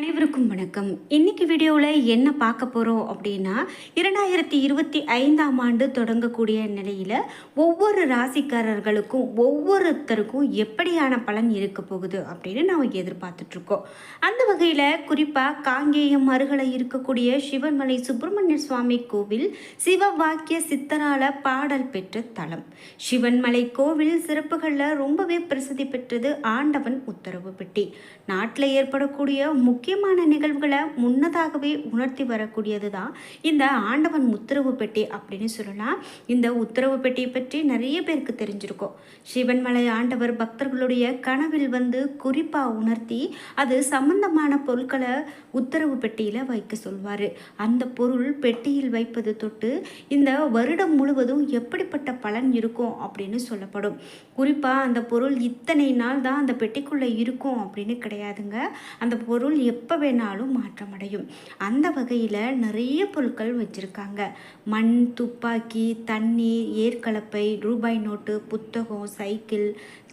அனைவருக்கும் வணக்கம். இன்னைக்கு வீடியோவில் என்ன பார்க்க போகிறோம் அப்படின்னா இரண்டாயிரத்தி இருபத்தி ஐந்தாம் ஆண்டு தொடங்கக்கூடிய நிலையில் ஒவ்வொரு ராசிக்காரர்களுக்கும் ஒவ்வொருத்தருக்கும் எப்படியான பலன் இருக்க போகுது அப்படின்னு நாம் எதிர்பார்த்துட்ருக்கோம் அந்த வகையில் குறிப்பாக காங்கேயம் அருகில் இருக்கக்கூடிய சிவன்மலை சுப்பிரமணிய சுவாமி கோவில் சிவ வாக்கிய சித்தரால பாடல் பெற்ற தலம். சிவன்மலை கோவில் சிறப்புகளில் ரொம்பவே பிரசித்தி பெற்றது ஆண்டவன் உத்தரவு பெட்டி. நாட்டில் ஏற்படக்கூடிய முக்கிய முக்கியமான நிகழ்வுகளை முன்னதாகவே உணர்த்தி வரக்கூடியது தான் இந்த ஆண்டவன் உத்தரவு பெட்டி அப்படின்னு சொல்லலாம். இந்த உத்தரவு பெட்டியை பற்றி நிறைய பேருக்கு தெரிஞ்சிருக்கும். சிவன்மலை ஆண்டவர் பக்தர்களுடைய கனவில் வந்து குறிப்பாக உணர்த்தி அது சம்பந்தமான பொருட்களை உத்தரவு பெட்டியில் வைக்க சொல்வார். அந்த பொருள் பெட்டியில் வைப்பது தொட்டு இந்த வருடம் முழுவதும் எப்படிப்பட்ட பலன் இருக்கும் அப்படின்னு சொல்லப்படும். குறிப்பாக அந்த பொருள் இத்தனை நாள் தான் அந்த பெட்டிக்குள்ளே இருக்கும் அப்படின்னு கிடையாதுங்க. அந்த பொருள் எப்போ வேணாலும் மாற்றமடையும் அந்த வகையில் நிறைய பொருட்கள் வச்சுருக்காங்க. மண் துப்பாக்கி தண்ணீர் ஏற்கலப்பை ரூபாய் நோட்டு புத்தகம் சைக்கிள்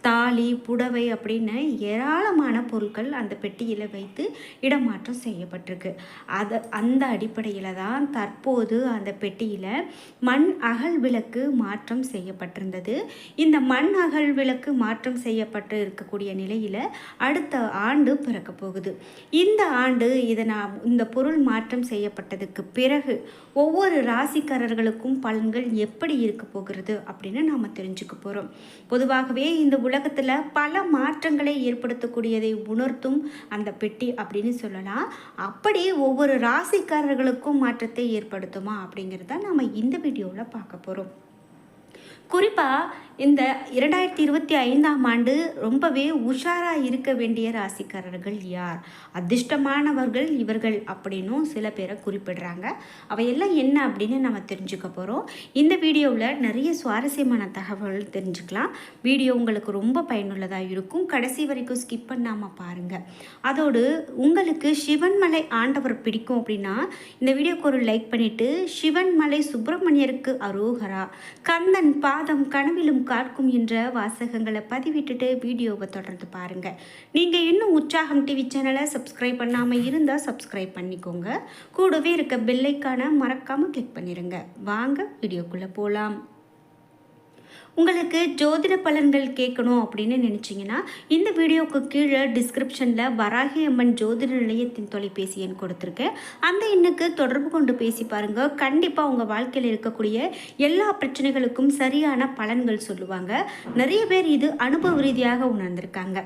தாலி புடவை அப்படின்னு ஏராளமான பொருட்கள் அந்த பெட்டியில் வைத்து இடமாற்றம் செய்யப்பட்டிருக்கு. அது அந்த அடிப்படையில் தான் தற்போது அந்த பெட்டியில் மண் அகல் விளக்கு மாற்றம் செய்யப்பட்டிருந்தது. இந்த மண் அகல் விளக்கு மாற்றம் செய்யப்பட்டு இருக்கக்கூடிய நிலையில் அடுத்த ஆண்டு பிறக்க போகுது. இந்த ஆண்டு இதை நான் இந்த பொருள் மாற்றம் செய்யப்பட்டதுக்கு பிறகு ஒவ்வொரு ராசிக்காரர்களுக்கும் பலன்கள் எப்படி இருக்க போகிறது அப்படின்னு நாம் தெரிஞ்சுக்க போகிறோம் பொதுவாகவே இந்த உலகத்தில் பல மாற்றங்களை ஏற்படுத்தக்கூடியதை உணர்த்தும் அந்த பெட்டி அப்படின்னு சொல்லலாம். அப்படி ஒவ்வொரு ராசிக்காரர்களுக்கும் மாற்றத்தை ஏற்படுத்துமா அப்படிங்கிறத நம்ம இந்த வீடியோவில் பார்க்க போகிறோம் குறிப்பாக இந்த இரண்டாயிரத்தி இருபத்தி ஐந்தாம் ஆண்டு ரொம்பவே உஷாராக இருக்க வேண்டிய ராசிக்காரர்கள் யார்? அதிர்ஷ்டமானவர்கள் இவர்கள் அப்படின்னும் சில பேரை குறிப்பிடுறாங்க. அவையெல்லாம் என்ன அப்படின்னு நம்ம தெரிஞ்சுக்க போகிறோம் இந்த வீடியோவில் நிறைய சுவாரஸ்யமான தகவல் தெரிஞ்சுக்கலாம். வீடியோ உங்களுக்கு ரொம்ப பயனுள்ளதாக இருக்கும். கடைசி வரைக்கும் ஸ்கிப் பண்ணாமல் பாருங்கள் அதோடு உங்களுக்கு சிவன்மலை ஆண்டவர் பிடிக்கும் அப்படின்னா இந்த வீடியோக்கு ஒரு லைக் பண்ணிவிட்டு சிவன்மலை சுப்பிரமணியருக்கு அரோகரா கந்தன் பாதம் கனவிலும் காட்கும் என்ற வாசகங்களை பதிவிட்டுட்டு வீடியோவை தொடர்ந்து பாருங்கள் நீங்கள் இன்னும் உற்சாகம் டிவி சேனலை சப்ஸ்கிரைப் பண்ணாமல் இருந்தால் சப்ஸ்கிரைப் பண்ணிக்கோங்க. கூடவே இருக்க பெல்லைக்கான மறக்காமல் கிளிக் பண்ணிடுங்க வாங்க வீடியோக்குள்ளே போகலாம் உங்களுக்கு ஜோதிட பலன்கள் கேட்கணும் அப்படின்னு நினச்சிங்கன்னா இந்த வீடியோவுக்கு கீழே டிஸ்கிரிப்ஷனில் வராகி அம்மன் ஜோதிட நிலையத்தின் தொலைபேசி எண் கொடுத்துருக்கேன். அந்த எண்ணுக்கு தொடர்பு கொண்டு பேசி பாருங்கள் கண்டிப்பாக உங்கள் வாழ்க்கையில் இருக்கக்கூடிய எல்லா பிரச்சனைகளுக்கும் சரியான பலன்கள் சொல்லுவாங்க. நிறைய பேர் இது அனுபவ ரீதியாக உணர்ந்திருக்காங்க.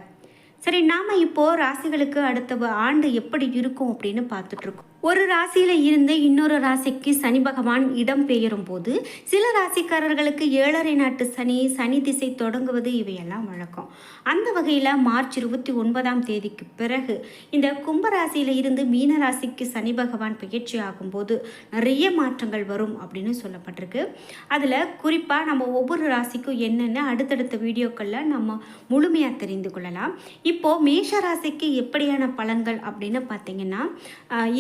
சரி நாம் இப்போது ராசிகளுக்கு அடுத்த ஆண்டு எப்படி இருக்கும் அப்படின்னு பார்த்துட்ருக்கோம் ஒரு ராசியில் இருந்து இன்னொரு ராசிக்கு சனி பகவான் இடம் பெயரும் போது சில ராசிக்காரர்களுக்கு ஏழரை நாட்டு சனி சனி திசை தொடங்குவது இவையெல்லாம் வழக்கம். அந்த வகையில் மார்ச் இருபத்தி ஒன்பதாம் தேதிக்கு பிறகு இந்த கும்பராசியில் இருந்து மீன ராசிக்கு சனி பகவான் பயிற்சி ஆகும்போது நிறைய மாற்றங்கள் வரும் அப்படின்னு சொல்லப்பட்டிருக்கு. அதில் குறிப்பாக நம்ம ஒவ்வொரு ராசிக்கும் என்னென்ன அடுத்தடுத்த வீடியோக்களில் நம்ம முழுமையாக தெரிந்து கொள்ளலாம். இப்போது மேஷ ராசிக்கு எப்படியான பலன்கள் அப்படின்னு பார்த்தீங்கன்னா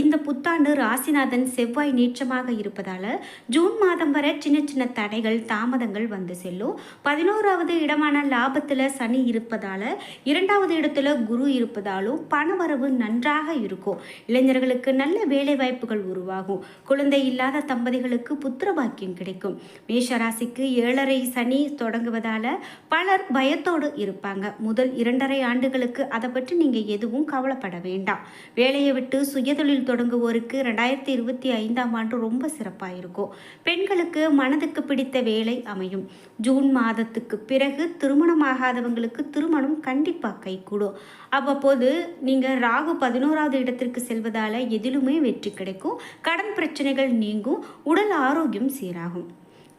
இந்த புத்தாண்டு ராசிநாதன் செவ்வாய் நீச்சமாக இருப்பதால் ஜூன் மாதம் வரை சின்ன சின்ன தடைகள் தாமதங்கள் வந்து செல்லும். பதினோராவது இடமான லாபத்தில் சனி இருப்பதால் இரண்டாவது இடத்துல குரு இருப்பதாலும் பணவரவு நன்றாக இருக்கும். இளைஞர்களுக்கு நல்ல வேலை வாய்ப்புகள் உருவாகும். குழந்தை இல்லாத தம்பதிகளுக்கு புத்திர பாக்கியம் கிடைக்கும். மேஷராசிக்கு ஏழரை சனி தொடங்குவதால் பலர் பயத்தோடு இருப்பாங்க. முதல் இரண்டரை ஆண்டுகளுக்கு அதை பற்றி நீங்கள் எதுவும் கவலைப்பட வேண்டாம். வேலையை விட்டு சுயதொழில் தொடங்குவோம் தொடங்குவோருக்கு ரெண்டாயிரத்தி இருபத்தி ஐந்தாம் ஆண்டு ரொம்ப சிறப்பாக இருக்கும் பெண்களுக்கு மனதுக்கு பிடித்த வேலை அமையும். ஜூன் மாதத்துக்கு பிறகு திருமணமாகாதவங்களுக்கு திருமணம் கண்டிப்பாக கைகூடும். அவ்வப்போது நீங்கள் ராகு பதினோராவது இடத்திற்கு செல்வதால் எதிலுமே வெற்றி கிடைக்கும். கடன் பிரச்சனைகள் நீங்கும். உடல் ஆரோக்கியம் சீராகும்.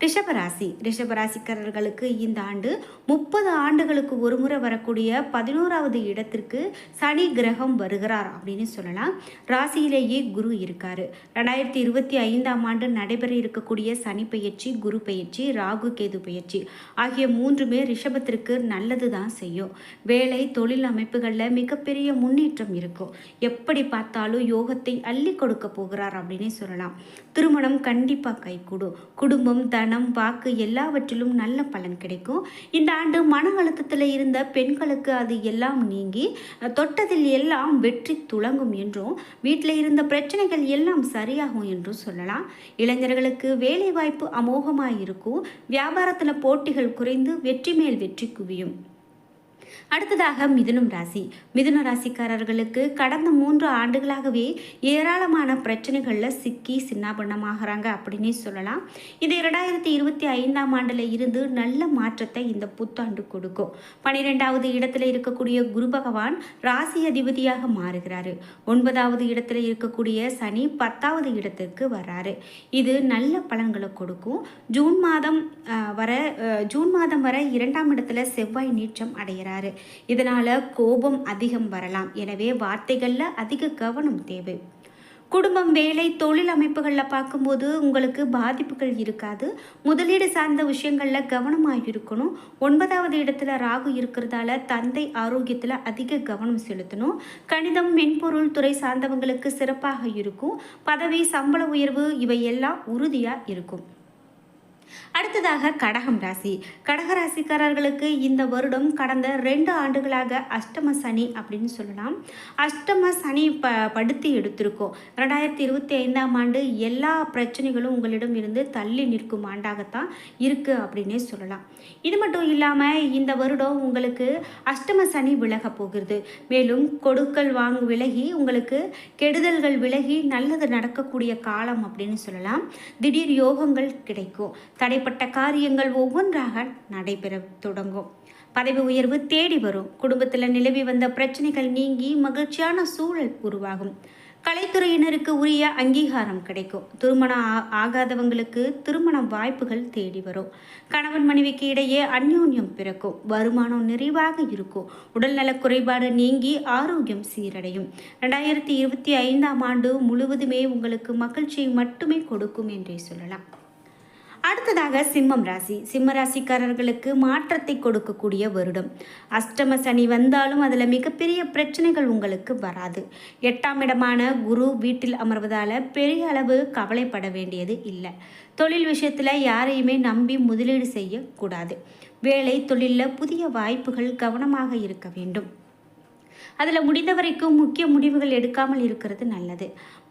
ரிஷபராசி. ரிஷபராசிக்காரர்களுக்கு இந்த ஆண்டு முப்பது ஆண்டுகளுக்கு ஒரு முறை வரக்கூடிய பதினோராவது இடத்திற்கு சனி கிரகம் வருகிறார் அப்படின்னு சொல்லலாம். ராசியிலேயே குரு இருக்கார். ரெண்டாயிரத்தி இருபத்தி ஐந்தாம் ஆண்டு நடைபெற இருக்கக்கூடிய சனி பயிற்சி குரு பயிற்சி ராகு கேது பயிற்சி ஆகிய மூன்றுமே ரிஷபத்திற்கு நல்லது தான் செய்யும். வேலை தொழில் அமைப்புகளில் மிகப்பெரிய முன்னேற்றம் இருக்கும். எப்படி பார்த்தாலும் யோகத்தை அள்ளி கொடுக்க போகிறார் அப்படின்னு சொல்லலாம். திருமணம் கண்டிப்பாக கைகூடும். குடும்பம் தன பணம் வாக்கு எல்லாவற்றிலும் நல்ல பலன் கிடைக்கும். இந்த ஆண்டு மன அழுத்தத்தில் இருந்த பெண்களுக்கு அது எல்லாம் நீங்கி தொட்டதில் எல்லாம் வெற்றி துளங்கும் என்றும் வீட்டில் இருந்த பிரச்சனைகள் எல்லாம் சரியாகும் என்றும் சொல்லலாம். இளைஞர்களுக்கு வேலைவாய்ப்பு அமோகமாக இருக்கும் வியாபாரத்தில் போட்டிகள் குறைந்து வெற்றி மேல் வெற்றி குவியும். அடுத்ததாக மிதுனம் ராசி. மிதுன ராசிக்காரர்களுக்கு கடந்த மூன்று ஆண்டுகளாகவே ஏராளமான பிரச்சனைகளில் சிக்கி சின்னாபண்ணமாகறாங்க அப்படின்னே சொல்லலாம். இது இரண்டாயிரத்தி இருபத்தி ஐந்தாம் ஆண்டில் இருந்து நல்ல மாற்றத்தை இந்த புத்தாண்டு கொடுக்கும். பனிரெண்டாவது இடத்துல இருக்கக்கூடிய குரு பகவான் ராசி அதிபதியாக மாறுகிறாரு. ஒன்பதாவது இடத்துல இருக்கக்கூடிய சனி பத்தாவது இடத்திற்கு வர்றாரு. இது நல்ல பலன்களை கொடுக்கும். ஜூன் மாதம் வர ஜூன் மாதம் வர இரண்டாம் இடத்துல செவ்வாய் நீச்சம் அடைகிறார். இதனால் கோபம் அதிகம் வரலாம். எனவே வார்த்தைகளில் அதிக கவனம் தேவை. குடும்பம் வேலை தொழில் அமைப்புகளில் பார்க்கும்போது உங்களுக்கு பாதிப்புகள் இருக்காது. முதலீடு சார்ந்த விஷயங்களில் கவனமாக இருக்கணும். ஒன்பதாவது இடத்துல ராகு இருக்கிறதால தந்தை ஆரோக்கியத்தில் அதிக கவனம் செலுத்தணும். கணிதம் மென்பொருள் துறை சார்ந்தவங்களுக்கு சிறப்பாக இருக்கும். பதவி சம்பள உயர்வு இவையெல்லாம் உறுதியாக இருக்கும். அடுத்ததாக கடகம் ராசி. கடக ராசிக்காரர்களுக்கு இந்த வருடம் கடந்த ரெண்டு ஆண்டுகளாக அஷ்டம சனி அப்படின்னு சொல்லலாம். அஷ்டம சனி ப படுத்தி எடுத்திருக்கோம். ரெண்டாயிரத்தி இருபத்தி ஐந்தாம் ஆண்டு எல்லா பிரச்சனைகளும் உங்களிடம் இருந்து தள்ளி நிற்கும் ஆண்டாகத்தான் இருக்குது அப்படின்னே சொல்லலாம். இது மட்டும் இல்லாமல் இந்த வருடம் உங்களுக்கு அஷ்டம சனி விலக போகிறது. மேலும் கொடுக்கல் வாங்கு விலகி உங்களுக்கு கெடுதல்கள் விலகி நல்லது நடக்கக்கூடிய காலம் அப்படின்னு சொல்லலாம். திடீர் யோகங்கள் கிடைக்கும். தடைப்பட்ட காரியங்கள் ஒவ்வொன்றாக நடைபெற தொடங்கும். பதவி உயர்வு தேடி வரும். குடும்பத்தில் நிலவி வந்த பிரச்சனைகள் நீங்கி மகிழ்ச்சியான சூழல் உருவாகும். கலைத்துறையினருக்கு உரிய அங்கீகாரம் கிடைக்கும். திருமணம் ஆகாதவங்களுக்கு திருமண வாய்ப்புகள் தேடி வரும். கணவன் மனைவிக்கு இடையே அந்யோன்யம் பிறக்கும். வருமானம் நிறைவாக இருக்கும். உடல்நல குறைபாடு நீங்கி ஆரோக்கியம் சீரடையும். ரெண்டாயிரத்தி இருபத்தி ஐந்தாம் ஆண்டு முழுவதுமே உங்களுக்கு மகிழ்ச்சியை மட்டுமே கொடுக்கும் என்றே சொல்லலாம். அடுத்ததாக சிம்மம் ராசி. சிம்ம ராசிக்காரர்களுக்கு மாற்றத்தை கொடுக்கக்கூடிய வருடம். அஷ்டம சனி வந்தாலும் அதில் மிகப்பெரிய பிரச்சனைகள் உங்களுக்கு வராது. எட்டாம் இடமான குரு வீட்டில் அமர்வதால் பெரிய அளவு கவலைப்பட வேண்டியது இல்லை. தொழில் விஷயத்தில் யாரையுமே நம்பி முதலீடு செய்யக்கூடாது. வேலை தொழிலில் புதிய வாய்ப்புகள் கவனமாக இருக்க வேண்டும். அதில் முடிந்த வரைக்கும் முக்கிய முடிவுகள் எடுக்காமல் இருக்கிறது நல்லது.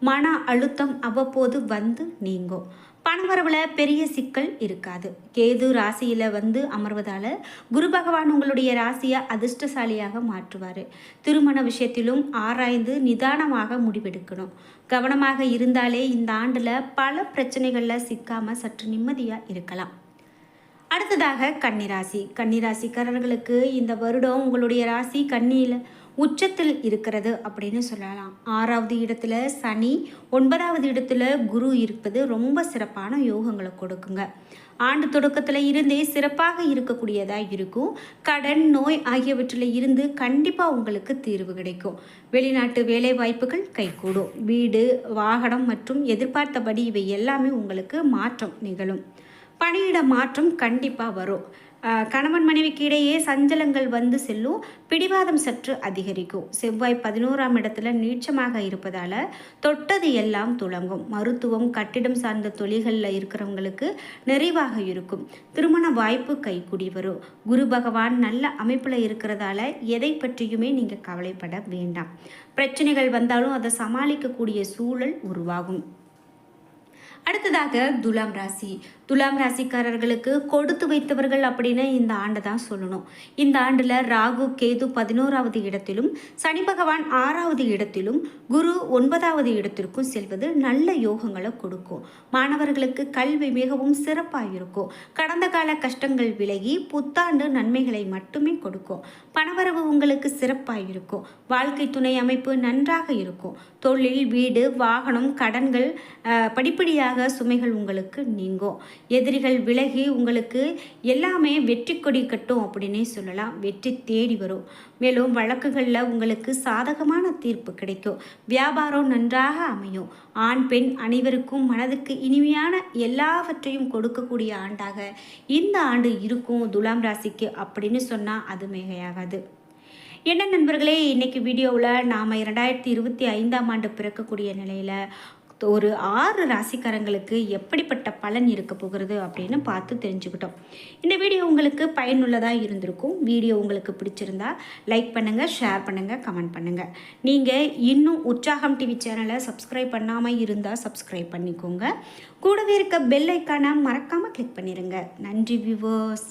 மன அழுத்தம் அவ்வப்போது வந்து நீங்கும். பணவரவில் பெரிய சிக்கல் இருக்காது. கேது ராசியில் வந்து அமர்வதால் குரு பகவான் உங்களுடைய ராசியை அதிர்ஷ்டசாலியாக மாற்றுவார். திருமண விஷயத்திலும் ஆராய்ந்து நிதானமாக முடிவெடுக்கணும். கவனமாக இருந்தாலே இந்த ஆண்டில் பல பிரச்சனைகளில் சிக்காமல் சற்று நிம்மதியாக இருக்கலாம். அடுத்ததாக கன்னிராசி. கன்னிராசிக்காரர்களுக்கு இந்த வருடம் உங்களுடைய ராசி கண்ணியில் உச்சத்தில் இருக்கிறது அப்படின்னு சொல்லலாம். ஆறாவது இடத்துல சனி ஒன்பதாவது இடத்துல குரு இருப்பது ரொம்ப சிறப்பான யோகங்களை கொடுக்குங்க. ஆண்டு தொடக்கத்தில் இருந்தே சிறப்பாக இருக்கக்கூடியதாக இருக்கும். கடன் நோய் ஆகியவற்றில் இருந்து கண்டிப்பாக உங்களுக்கு தீர்வு கிடைக்கும். வெளிநாட்டு வேலை வாய்ப்புகள் கைகூடும். வீடு வாகனம் மற்றும் எதிர்பார்த்தபடி இவை எல்லாமே உங்களுக்கு மாற்றம் நிகழும். பணியிட மாற்றம் கண்டிப்பாக வரும். கணவன் மனைவிக்கு இடையே சஞ்சலங்கள் வந்து செல்லும். பிடிவாதம் சற்று அதிகரிக்கும். செவ்வாய் பதினோராம் இடத்துல நீச்சமாக இருப்பதால் தொட்டது எல்லாம் துளங்கும். மருத்துவம் கட்டிடம் சார்ந்த தொழில்களில் இருக்கிறவங்களுக்கு நிறைவாக இருக்கும். திருமண வாய்ப்பு கைக்குடி வரும். குரு பகவான் நல்ல அமைப்பில் இருக்கிறதால எதை பற்றியுமே நீங்கள் கவலைப்பட வேண்டாம். பிரச்சனைகள் வந்தாலும் அதை சமாளிக்கக்கூடிய சூழல் உருவாகும். அடுத்ததாக துலாம் ராசி. துலாம் ராசிக்காரர்களுக்கு கொடுத்து வைத்தவர்கள் அப்படின்னு இந்த ஆண்டை தான் சொல்லணும். இந்த ஆண்டில் ராகு கேது பதினோராவது இடத்திலும் சனி பகவான் ஆறாவது இடத்திலும் குரு ஒன்பதாவது இடத்திற்கும் செல்வது நல்ல யோகங்களை கொடுக்கும். மாணவர்களுக்கு கல்வி மிகவும் சிறப்பாக இருக்கும் கடந்த கால கஷ்டங்கள் விலகி புத்தாண்டு நன்மைகளை மட்டுமே கொடுக்கும். பணவரவு உங்களுக்கு சிறப்பாக இருக்கும் வாழ்க்கை துணை அமைப்பு நன்றாக இருக்கும். தொழில் வீடு வாகனம் கடன்கள் படிப்படியாக சுமைகள் உங்களுக்கு நீங்கும். எதிரிகள் விலகி உங்களுக்கு எல்லாமே வெற்றி கொடி கட்டும் அப்படின்னே சொல்லலாம். வெற்றி தேடி வரும். மேலும் வழக்குகளில் உங்களுக்கு சாதகமான தீர்ப்பு கிடைக்கும். வியாபாரம் நன்றாக அமையும். ஆண் பெண் அனைவருக்கும் மனதுக்கு இனிமையான எல்லாவற்றையும் கொடுக்கக்கூடிய ஆண்டாக இந்த ஆண்டு இருக்கும் துலாம் ராசிக்கு அப்படின்னு சொன்னால் அது மிகையாகாது. என்ன நண்பர்களே இன்றைக்கி வீடியோவில் நாம் இரண்டாயிரத்தி இருபத்தி ஐந்தாம் ஆண்டு பிறக்கக்கூடிய நிலையில் ஒரு ஆறு ராசிக்காரங்களுக்கு எப்படிப்பட்ட பலன் இருக்க போகிறது அப்படின்னு பார்த்து தெரிஞ்சுக்கிட்டோம். இந்த வீடியோ உங்களுக்கு பயனுள்ளதாக இருந்திருக்கும். வீடியோ உங்களுக்கு பிடிச்சிருந்தா லைக் பண்ணுங்கள் ஷேர் பண்ணுங்கள் கமெண்ட் பண்ணுங்கள் நீங்கள் இன்னும் உற்சாகம் டிவி சேனலை சப்ஸ்கிரைப் பண்ணாமல் இருந்தால் சப்ஸ்கிரைப் பண்ணிக்கோங்க. கூடவே இருக்க பெல் ஐக்கானை மறக்காமல் கிளிக் பண்ணிடுங்க நன்றி வியூவர்ஸ்